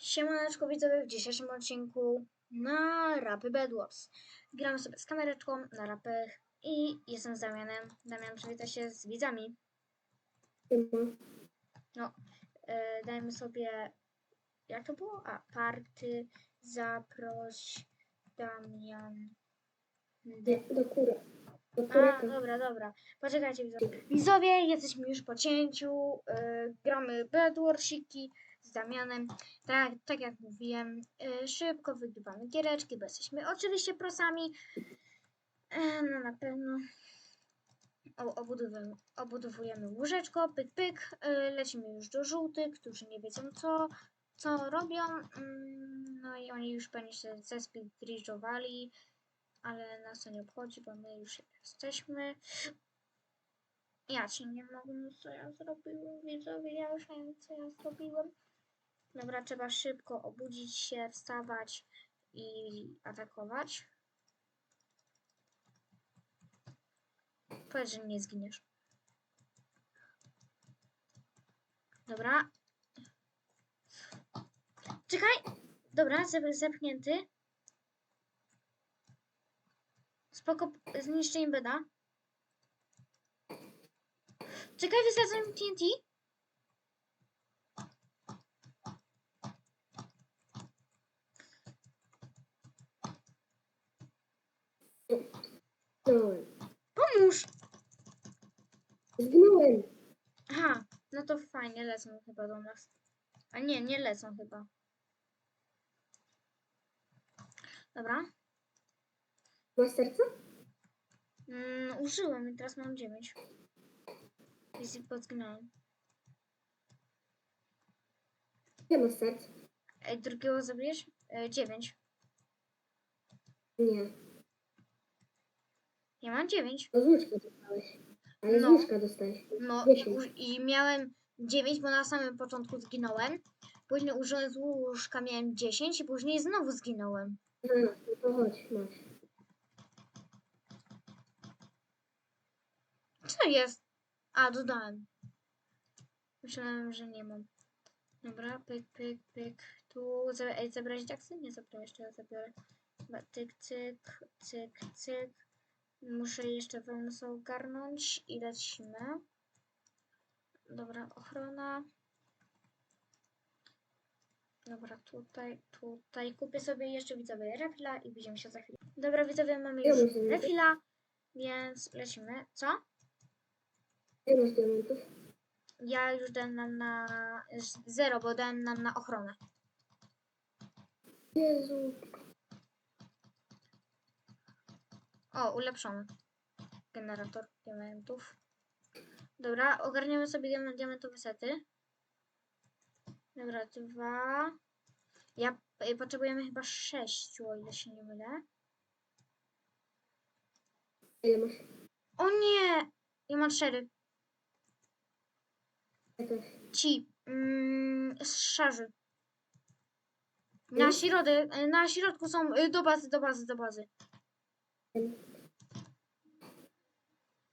Siemaneczko widzowie, w dzisiejszym odcinku na rapy Bedwars. Gramy sobie z kamereczką na rapy i jestem z Damianem. Damian przywita się z widzami. Siema. E, dajmy sobie, jak to było? A, party, zaproś Damian. Do, do A, dobra, dobra. Poczekajcie widzowie. Widzowie, jesteśmy już po cięciu. Yy, gramy Bedwarsiki z. Tak, tak jak mówiłem, yy, szybko wygrywamy giereczki, bo jesteśmy oczywiście prosami. Yy, no na pewno. Obudowujemy, obudowujemy łóżeczko, pyk, pyk. Yy, lecimy już do żółtych, którzy nie wiedzą co, co robią. Mm, no i oni już pewnie się zespidridżowali ale nas to nie obchodzi, bo my już jesteśmy. Ja ci nie mogę, no co ja zrobiłem, widzowie, ja już nie wiem, co ja zrobiłem. Dobra, trzeba szybko obudzić się, wstawać i atakować. Powiedz, że nie zginiesz. Dobra. Czekaj! Dobra, zep- zepchnięty. Spoko, zniszczenie beda. Czekaj, wysadzam TNT. Zginąłem. Pomóż! Zginąłem. Aha, no to fajnie, lecą chyba do nas. A nie, nie lecą chyba. Dobra. Masz serce? Mm, użyłem i teraz mam 9. I podginąłem. Nie masz serc? Ej, drugiego zabijesz? E, 9. Nie. Ja mam 9. No z łóżka dostałeś. Ale No. z łóżka dostałeś. No i, Dziesięć. u- i miałem 9, bo na samym początku zginąłem. Później użyłem z łóżka, miałem 10 i później znowu zginąłem. A, no to chodź, masz. Co jest? A, dodałem. Myślałem, że nie mam. Dobra, pyk, pyk, pyk. Tu za- ej, zabrać taksy? Nie zabrałem, jeszcze ja zabiorę. Dobra, tyk, cyk, cyk, cyk. Muszę jeszcze wełnę ogarnąć i lecimy. Dobra, ochrona. Dobra, tutaj, tutaj. Kupię sobie jeszcze widzowie refila i widzimy się za chwilę. Dobra, widzowie, mamy już refila, więc lecimy. Co? Ile diamentów? Ja już dałem nam na zero, bo dałem nam na ochronę. Jezu. O, ulepszony. Generator diamentów. Dobra, ogarniamy sobie diament, diamentowe sety. Dobra, dwa. Ja y, potrzebujemy chyba sześciu, o ile się nie mylę. Ile masz? O nie! Ja mam cztery. Ci. Mm, szarzy. Na Mm. środek, y, na środku są y, do bazy, do bazy, do bazy.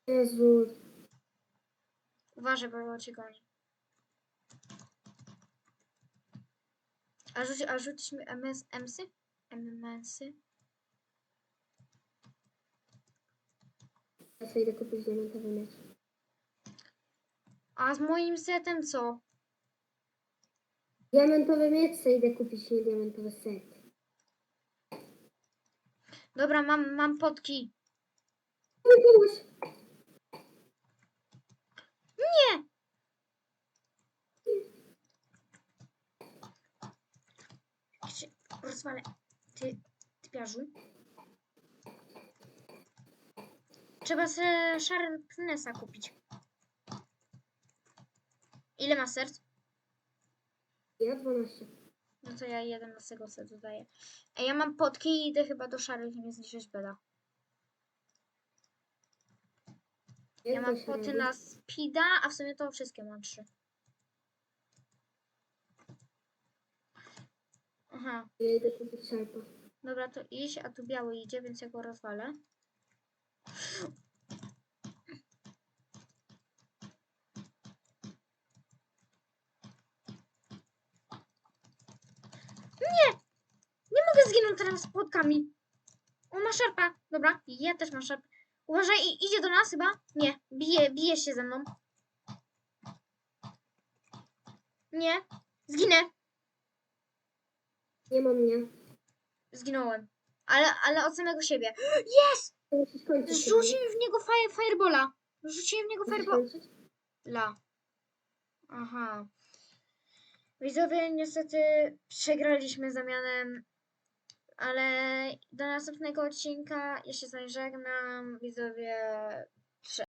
Jezu. Uważaj, bo cię goni. A, rzuci, a rzucisz mi MS, MSy? MMSy? Ja sobie idę kupić diamentowy miecz. A z moim setem co? Diamentowy miecz sobie idę kupić, nie diamentowy set. Dobra, mam, mam potki. No pomóż. Nie! Rozwalę. Ty, ty piarzu. Trzeba sobie Sharpnessa kupić. Ile ma serc? Ja 12. No to ja 11 set dodaję. Ej, ja mam potki i idę chyba do szarych i nie zniszczyć beda. Ja mam poty na speeda, a w sumie to wszystkie mam trzy. Aha, Ja idę kupić szarpa. dobra, to iść, a tu biały idzie, więc ja go rozwalę. Zginął teraz z płotkami. On ma szarpa. Dobra, ja też mam szarpę. Uważaj, i- idzie do nas chyba? Nie, bije, bije się ze mną. Nie, zginę. Nie ma mnie. Zginąłem. Ale, ale od samego siebie. Jest! Rzuciłem w niego fire, firebola. Rzuciłem w niego firebola. Aha. Widzowie, niestety przegraliśmy zamianem, ale do następnego odcinka ja się z wami żegnam. Widzowie,